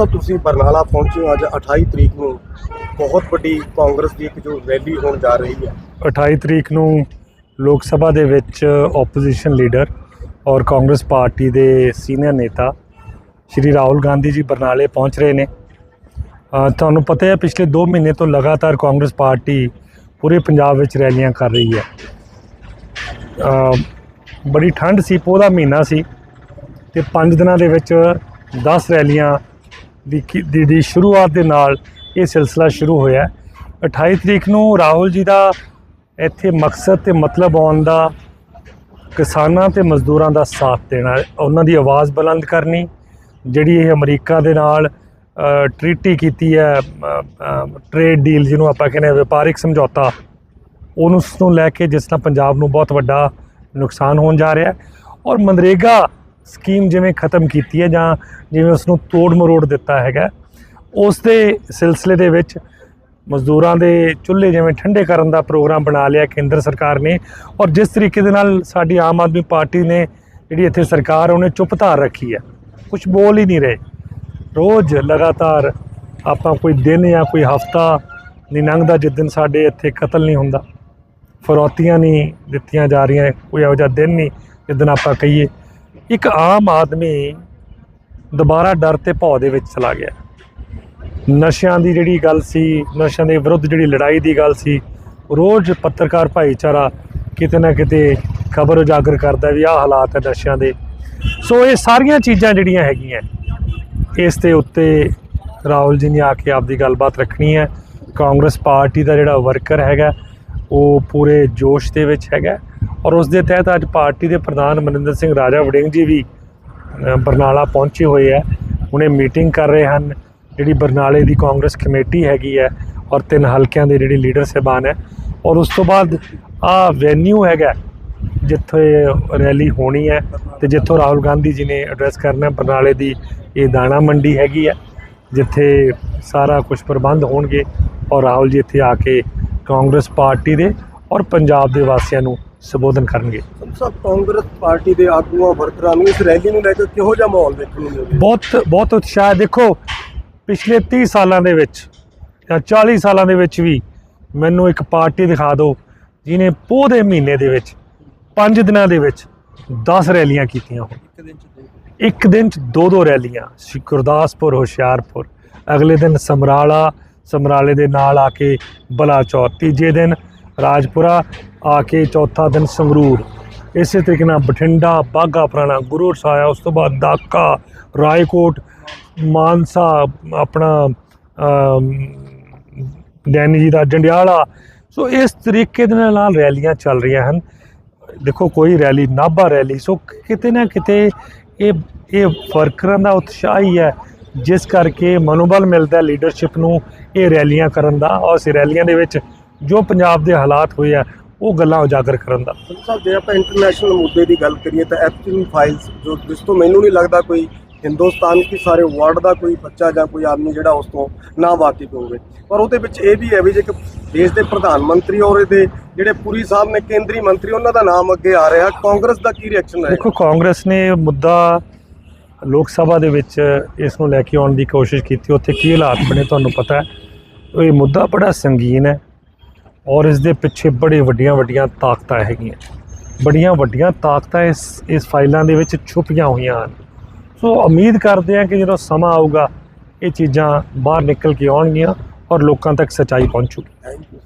ਸਾਹਿਬ ਤੁਸੀਂ ਬਰਨਾਲਾ ਪਹੁੰਚੇ ਹੋ। ਅੱਜ 28 ਤਰੀਕ ਨੂੰ ਬਹੁਤ ਵੱਡੀ ਕਾਂਗਰਸ ਦੀ ਇੱਕ ਜੋ ਰੈਲੀ ਹੋਣ ਜਾ ਰਹੀ ਹੈ। 28 ਤਰੀਕ ਨੂੰ ਲੋਕ ਸਭਾ ਦੇ ਵਿੱਚ ਆਪੋਜੀਸ਼ਨ ਲੀਡਰ ਔਰ ਕਾਂਗਰਸ ਪਾਰਟੀ ਦੇ ਸੀਨੀਅਰ ਨੇਤਾ ਸ਼੍ਰੀ ਰਾਹੁਲ ਗਾਂਧੀ ਜੀ ਬਰਨਾਲੇ ਪਹੁੰਚ ਰਹੇ ਨੇ। ਤੁਹਾਨੂੰ ਪਤਾ ਹੈ ਪਿਛਲੇ 2 ਮਹੀਨੇ ਤੋਂ ਲਗਾਤਾਰ ਕਾਂਗਰਸ ਪਾਰਟੀ ਪੂਰੇ ਪੰਜਾਬ ਵਿੱਚ ਰੈਲੀਆਂ ਕਰ ਰਹੀ ਹੈ। ਬੜੀ ਠੰਡ ਸੀ, ਪੋਹ ਮਹੀਨਾ ਸੀ ਤੇ 5 ਦਿਨਾਂ ਦੇ ਵਿੱਚ 10 ਰੈਲੀਆਂ ਦੀ ਦੀ ਸ਼ੁਰੂਆਤ ਦੇ ਨਾਲ ਇਹ ਸਿਲਸਿਲਾ ਸ਼ੁਰੂ ਹੋਇਆ ਹੈ। 28 ਤਰੀਕ ਨੂੰ ਰਾਹੁਲ ਜੀ ਦਾ ਇੱਥੇ ਮਕਸਦ ਤੇ ਮਤਲਬ ਆਉਣ ਦਾ, ਕਿਸਾਨਾਂ ਤੇ ਮਜ਼ਦੂਰਾਂ ਦਾ ਸਾਥ ਦੇਣਾ ਉਹਨਾਂ ਦੀ ਆਵਾਜ਼ ਬੁਲੰਦ ਕਰਨੀ, ਜਿਹੜੀ ਇਹ ਅਮਰੀਕਾ ਦੇ ਨਾਲ ਟ੍ਰੀਟੀ ਕੀਤੀ ਹੈ ਟ੍ਰੇਡ ਡੀਲ ਜਿਹਨੂੰ ਆਪਾਂ ਕਹਿੰਦੇ ਹਾਂ, ਵਪਾਰਿਕ ਸਮਝੌਤਾ, ਉਹਨੂੰ ਨੂੰ ਲੈ ਕੇ ਜਿਸ ਨਾਲ ਪੰਜਾਬ ਨੂੰ ਬਹੁਤ ਵੱਡਾ ਨੁਕਸਾਨ ਹੋਣ ਜਾ ਰਿਹਾ ਔਰ ਮਨਰੇਗਾ ਸਕੀਮ ਜਿਵੇਂ ਖਤਮ ਕੀਤੀ ਹੈ ਜਾਂ ਜਿਵੇਂ ਉਸ ਨੂੰ ਤੋੜ ਮਰੋੜ ਦਿੱਤਾ ਹੈਗਾ, ਉਸ ਦੇ ਸਿਲਸਿਲੇ ਦੇ ਵਿੱਚ ਮਜ਼ਦੂਰਾਂ ਦੇ ਚੁੱਲ੍ਹੇ ਜਿਵੇਂ ਠੰਡੇ ਕਰਨ ਦਾ ਪ੍ਰੋਗਰਾਮ ਬਣਾ ਲਿਆ ਕੇਂਦਰ ਸਰਕਾਰ ਨੇ ਔਰ ਜਿਸ ਤਰੀਕੇ ਦੇ ਨਾਲ ਸਾਡੀ ਆਮ ਆਦਮੀ ਪਾਰਟੀ ਨੇ ਜਿਹੜੀ ਇੱਥੇ ਸਰਕਾਰ ਉਹਨੇ ਚੁੱਪ ਧਾਰ ਰੱਖੀ ਹੈ। ਕੁਝ ਬੋਲ ਹੀ ਨਹੀਂ ਰਹੇ। ਰੋਜ਼ ਲਗਾਤਾਰ ਆਪਾਂ ਕੋਈ ਦਿਨ ਜਾਂ ਕੋਈ ਹਫਤਾ ਨਹੀਂ ਲੰਘਦਾ ਜਿਸ ਦਿਨ ਸਾਡੇ ਇੱਥੇ ਕਤਲ ਨਹੀਂ ਹੁੰਦਾ। ਫਰੌਤੀਆਂ ਨਹੀਂ ਦਿੱਤੀਆਂ ਜਾ ਰਹੀਆਂ, ਕੋਈ ਇਹੋ ਜਿਹਾ ਦਿਨ ਨਹੀਂ ਜਿਸ ਦਿਨ ਆਪਾਂ ਕਹੀਏ। ਇੱਕ ਆਮ ਆਦਮੀ ਦੁਬਾਰਾ ਡਰ ਤੇ ਭੌ ਦੇ ਵਿੱਚ ਚਲਾ ਗਿਆ। ਨਸ਼ਿਆਂ ਦੀ ਜਿਹੜੀ ਗੱਲ ਸੀ, ਨਸ਼ਿਆਂ ਦੇ ਵਿਰੁੱਧ ਜਿਹੜੀ ਲੜਾਈ ਦੀ ਗੱਲ ਸੀ, ਰੋਜ਼ ਪੱਤਰਕਾਰ ਭਾਈਚਾਰਾ ਕਿਤੇ ਨਾ ਕਿਤੇ ਖਬਰ ਉਜਾਗਰ ਕਰਦਾ ਵੀ ਆਹ ਹਾਲਾਤ ਹੈ ਨਸ਼ਿਆਂ ਦੇ। ਸੋ ਇਹ ਸਾਰੀਆਂ ਚੀਜ਼ਾਂ ਜਿਹੜੀਆਂ ਹੈਗੀਆਂ, ਇਸ ਦੇ ਉੱਤੇ ਰਾਹੁਲ ਜੀ ਨੇ ਆ ਕੇ ਆਪਦੀ ਗੱਲਬਾਤ ਰੱਖਣੀ ਹੈ। ਕਾਂਗਰਸ ਪਾਰਟੀ ਦਾ ਜਿਹੜਾ ਵਰਕਰ ਹੈਗਾ, ਉਹ ਪੂਰੇ ਜੋਸ਼ ਦੇ ਵਿੱਚ ਹੈਗਾ। ਔਰ ਉਸ ਦੇ ਤਹਿਤ ਅੱਜ ਪਾਰਟੀ ਦੇ ਪ੍ਰਧਾਨ ਮਨਿੰਦਰ ਸਿੰਘ ਰਾਜਾ ਵੜਿੰਗ ਜੀ ਵੀ ਬਰਨਾਲਾ ਪਹੁੰਚੇ ਹੋਏ ਹੈ। ਹੁਣੇ ਮੀਟਿੰਗ ਕਰ ਰਹੇ ਹਨ। ਜਿਹੜੀ ਬਰਨਾਲੇ ਦੀ ਕਾਂਗਰਸ ਕਮੇਟੀ ਹੈਗੀ ਹੈ ਔਰ ਤਿੰਨ ਹਲਕਿਆਂ ਦੇ ਜਿਹੜੇ ਲੀਡਰ ਸਹਿਬਾਨ ਹੈ। ਔਰ ਉਸ ਤੋਂ ਬਾਅਦ ਆ ਵੈਨਿਊ ਹੈਗਾ ਜਿੱਥੇ ਰੈਲੀ ਹੋਣੀ ਹੈ ਤੇ ਜਿੱਥੋਂ ਰਾਹੁਲ ਗਾਂਧੀ ਜੀ ਨੇ ਐਡਰੈਸ ਕਰਨਾ ਬਰਨਾਲੇ ਦੀ ਇਹ ਦਾਣਾ ਮੰਡੀ ਹੈਗੀ ਹੈ, ਜਿੱਥੇ ਸਾਰਾ ਕੁਝ ਪ੍ਰਬੰਧ ਹੋਣਗੇ। ਔਰ ਰਾਹੁਲ ਜੀ ਇੱਥੇ ਆ ਕੇ ਕਾਂਗਰਸ ਪਾਰਟੀ ਦੇ ਔਰ ਪੰਜਾਬ ਦੇ ਵਾਸੀਆਂ ਨੂੰ ਸੰਬੋਧਨ ਕਰਨਗੇ। ਸਾਹਿਬ ਕਾਂਗਰਸ ਪਾਰਟੀ ਦੇ ਆਗੂਆਂ ਵਰਕਰਾਂ ਨੂੰ ਇਸ ਰੈਲੀ ਨੂੰ ਲੈ ਕੇ ਕਿਹੋ ਜਿਹਾ ਮਾਹੌਲ ਦੇਖਣ ਨੂੰ ਮਿਲ ਰਿਹਾ ਬਹੁਤ ਬਹੁਤ ਉਤਸ਼ਾਹ ਹੈ। ਦੇਖੋ ਪਿਛਲੇ 30 ਸਾਲਾਂ ਦੇ ਵਿੱਚ ਜਾਂ 40 ਸਾਲਾਂ ਦੇ ਵਿੱਚ ਵੀ ਮੈਨੂੰ ਇੱਕ ਪਾਰਟੀ ਦਿਖਾ ਦਿਓ ਜਿਹਨੇ ਪੋਹ ਦੇ ਮਹੀਨੇ ਦੇ ਵਿੱਚ 5 ਦਿਨਾਂ ਦੇ ਵਿੱਚ 10 ਰੈਲੀਆਂ ਕੀਤੀਆਂ ਹੋਣ। ਇੱਕ ਦਿਨ ਚ ਦੋ ਦੋ ਰੈਲੀਆਂ ਸ਼੍ਰੀ ਗੁਰਦਾਸਪੁਰ ਹੁਸ਼ਿਆਰਪੁਰ। ਅਗਲੇ ਦਿਨ ਸਮਰਾਲਾ ਸਮਰਾਲੇ ਦੇ ਨਾਲ ਆ ਕੇ ਬਲਾਚੌਰ। ਤੀਜੇ ਦਿਨ ਰਾਜਪੁਰਾ ਆ ਕੇ ਚੌਥਾ ਦਿਨ ਸੰਗਰੂਰ। ਇਸੇ ਤਰੀਕੇ ਨਾਲ ਬਠਿੰਡਾ ਬਾਗਾ ਪੁਰਾਣਾ ਗੁਰੂ ਸਾਹਿਬ ਉਸ ਤੋਂ ਬਾਅਦ ਦਾਕਾ ਰਾਏਕੋਟ ਮਾਨਸਾ ਆਪਣਾ ਅਮ, ਡੈਨੀ ਜੀ ਦਾ ਜੰਡਿਆਲਾ। ਸੋ ਇਸ ਤਰੀਕੇ ਦੇ ਨਾਲ ਰੈਲੀਆਂ ਚੱਲ ਰਹੀਆਂ ਹਨ। ਦੇਖੋ ਕੋਈ ਰੈਲੀ ਨਾਭਾ ਰੈਲੀ ਸੋ ਕਿਤੇ ਨਾ ਕਿਤੇ ਇਹ ਇਹ ਵਰਕਰਾਂ ਦਾ ਉਤਸ਼ਾਹ ਹੀ ਹੈ ਜਿਸ ਕਰਕੇ ਮਨੋਬਲ ਮਿਲਦਾ ਲੀਡਰਸ਼ਿਪ ਨੂੰ ਇਹ ਰੈਲੀਆਂ ਕਰਨ ਦਾ। ਔਰ ਇਸ ਰੈਲੀਆਂ ਦੇ ਵਿੱਚ ਜੋ ਪੰਜਾਬ ਦੇ ਹਾਲਾਤ ਹੋਏ ਆ ਉਹ ਗੱਲਾਂ ਉਜਾਗਰ ਕਰਨ ਦਾ। ਸੰਧੂ ਸਾਹਿਬ ਜੇ ਆਪਾਂ ਇੰਟਰਨੈਸ਼ਨਲ ਮੁੱਦੇ ਦੀ ਗੱਲ ਕਰੀਏ ਤਾਂ ਐਪਸਟੀਨ ਫਾਈਲਸ ਜੋ ਜਿਸ ਤੋਂ ਮੈਨੂੰ ਨਹੀਂ ਲੱਗਦਾ ਕੋਈ ਹਿੰਦੁਸਤਾਨ ਕੀ ਸਾਰੇ ਵਰਲਡ ਦਾ ਕੋਈ ਬੱਚਾ ਜਾਂ ਕੋਈ ਆਦਮੀ ਜਿਹੜਾ ਉਸ ਤੋਂ ਨਾ ਵਾਕਿਫ ਹੋਵੇ। ਪਰ ਉਹਦੇ ਵਿੱਚ ਇਹ ਵੀ ਹੈ ਵੀ ਜੇ ਕਿ ਦੇਸ਼ ਦੇ ਪ੍ਰਧਾਨ ਮੰਤਰੀ ਔਰ ਇਹਦੇ ਜਿਹੜੇ ਪੁਰੀ ਸਾਹਿਬ ਨੇ ਕੇਂਦਰੀ ਮੰਤਰੀ ਉਹਨਾਂ ਦਾ ਨਾਮ ਅੱਗੇ ਆ ਰਿਹਾ। ਕਾਂਗਰਸ ਦਾ ਕੀ ਰਿਐਕਸ਼ਨ ਹੈ? ਦੇਖੋ ਕਾਂਗਰਸ ਨੇ ਮੁੱਦਾ ਲੋਕ ਸਭਾ ਦੇ ਵਿੱਚ ਇਸ ਨੂੰ ਲੈ ਕੇ ਆਉਣ ਦੀ ਕੋਸ਼ਿਸ਼ ਕੀਤੀ। ਉੱਥੇ ਕੀ ਹਾਲਾਤ ਬਣੇ ਤੁਹਾਨੂੰ ਪਤਾ ਹੈ? ਇਹ ਮੁੱਦਾ ਬੜਾ ਸੰਗੀਨ ਹੈ। ਔਰ ਇਸ ਦੇ ਪਿੱਛੇ ਬੜੇ ਵੱਡੀਆਂ ਵੱਡੀਆਂ ਤਾਕਤਾਂ ਹੈਗੀਆਂ। ਬੜੀਆਂ ਵੱਡੀਆਂ ਤਾਕਤਾਂ ਇਸ ਇਸ ਫਾਈਲਾਂ ਦੇ ਵਿੱਚ ਛੁਪੀਆਂ ਹੋਈਆਂ ਹਨ। ਸੋ ਉਮੀਦ ਕਰਦੇ ਹਾਂ ਕਿ ਜਦੋਂ ਸਮਾਂ ਆਊਗਾ, ਇਹ ਚੀਜ਼ਾਂ ਬਾਹਰ ਨਿਕਲ ਕੇ ਆਉਣਗੀਆਂ ਔਰ ਲੋਕਾਂ ਤੱਕ ਸੱਚਾਈ ਪਹੁੰਚੂਗੀ ਥੈਂਕ ਯੂ